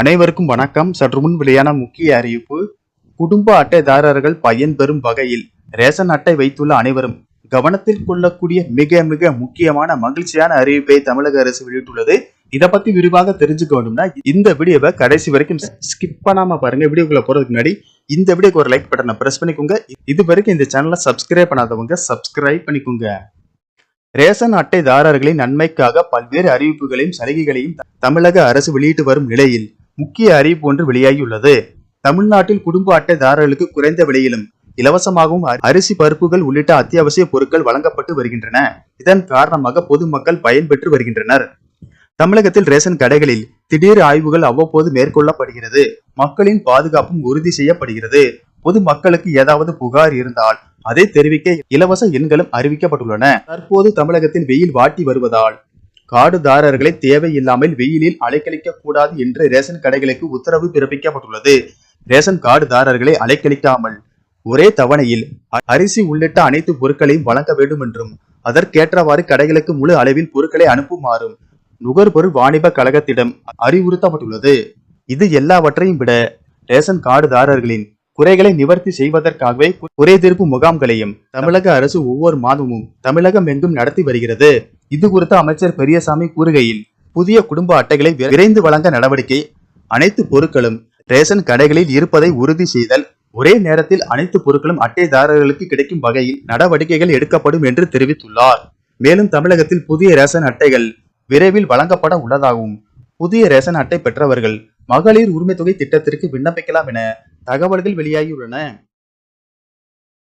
அனைவருக்கும் வணக்கம். சற்று முன் வெளியான முக்கிய அறிவிப்பு குடும்ப அட்டைதாரர்கள் பயன்பெறும் வகையில் ரேஷன் அட்டை வைத்துள்ள அனைவரும் கவனத்தில் கொள்ளக்கூடிய மிக மிக முக்கியமான மகிழ்ச்சியான அறிவிப்பை தமிழக அரசு வெளியிட்டுள்ளது. இதை பத்தி விரிவாக தெரிஞ்சுக்க வேண்டும்னா இந்த வீடியோவை கடைசி வரைக்கும் ஸ்கிப் பண்ணாம பாருங்க. வீடியோக்குள்ள போறதுக்கு முன்னாடி இந்த வீடியோக்கு ஒரு லைக் பட்டனை பிரஸ் பண்ணிக்கோங்க. இது வரைக்கும் இந்த சேனலை சப்ஸ்கிரைப் பண்ணாதவங்க சப்ஸ்கிரைப் பண்ணிக்கோங்க. ரேஷன் அட்டைதாரர்களின் நன்மைக்காக பல்வேறு அறிவிப்புகளையும் சலுகைகளையும் தமிழக அரசு வெளியிட்டு வரும் நிலையில் முக்கிய அறிவிப்பு ஒன்று வெளியாகியுள்ளது. தமிழ்நாட்டில் குடும்ப அட்டைதாரர்களுக்கு குறைந்த விலையிலும் இலவசமாகவும் அரிசி பருப்புகள் உள்ளிட்ட அத்தியாவசிய பொருட்கள் வழங்கப்பட்டு வருகின்றன. இதன் காரணமாக பொதுமக்கள் பயன்பெற்று வருகின்றனர். தமிழகத்தில் ரேஷன் கடைகளில் திடீர் ஆய்வுகள் அவ்வப்போது மேற்கொள்ளப்படுகிறது. மக்களின் பாதுகாப்பும் உறுதி செய்யப்படுகிறது. பொது மக்களுக்கு ஏதாவது புகார் இருந்தால் அதை தெரிவிக்க இலவச எண்களும் அறிவிக்கப்பட்டுள்ளன. தற்போது தமிழகத்தில் வெயில் வாட்டி வருவதால் காடுதாரர்களை தேவையில்லாமல் வெயிலில் அலைக்கழிக்க கூடாது என்று ரேஷன் கடைகளுக்கு உத்தரவு பிறப்பிக்கப்பட்டுள்ளது. ரேஷன் கார்டுதாரர்களை அலைக்கழிக்காமல் ஒரே தவணையில் அரிசி உள்ளிட்ட அனைத்து பொருட்களையும் வழங்க வேண்டும் என்றும் அதற்கேற்றவாறு கடைகளுக்கு முழு அளவில் பொருட்களை அனுப்புமாறும் நுகர்பொருள் வாணிப கழகத்திடம் அறிவுறுத்தப்பட்டுள்ளது. இது எல்லாவற்றையும் விட ரேஷன் கார்டுதாரர்களின் குறைகளை நிவர்த்தி செய்வதற்காகவே குறை தீர்ப்பு முகாம்களையும் தமிழக அரசு ஒவ்வொரு மாதமும் தமிழகம் எங்கும் நடத்தி வருகிறது. இது குறித்து அமைச்சர் பெரியசாமி கூறுகையில் புதிய குடும்ப அட்டைகளை விரைந்து வழங்க நடவடிக்கை அனைத்து பொருட்களும் ரேஷன் கடைகளில் இருப்பதை உறுதி செய்தல் ஒரே நேரத்தில் அனைத்து பொருட்களும் அட்டைதாரர்களுக்கு கிடைக்கும் வகையில் நடவடிக்கைகள் எடுக்கப்படும் என்று தெரிவித்துள்ளார். மேலும் தமிழகத்தில் புதிய ரேஷன் அட்டைகள் விரைவில் வழங்கப்பட உள்ளதாகவும் புதிய ரேஷன் அட்டை பெற்றவர்கள் மகளிர் உரிமை தொகை திட்டத்திற்கு விண்ணப்பிக்கலாம் என தகவல்கள் வெளியாகியுள்ளன.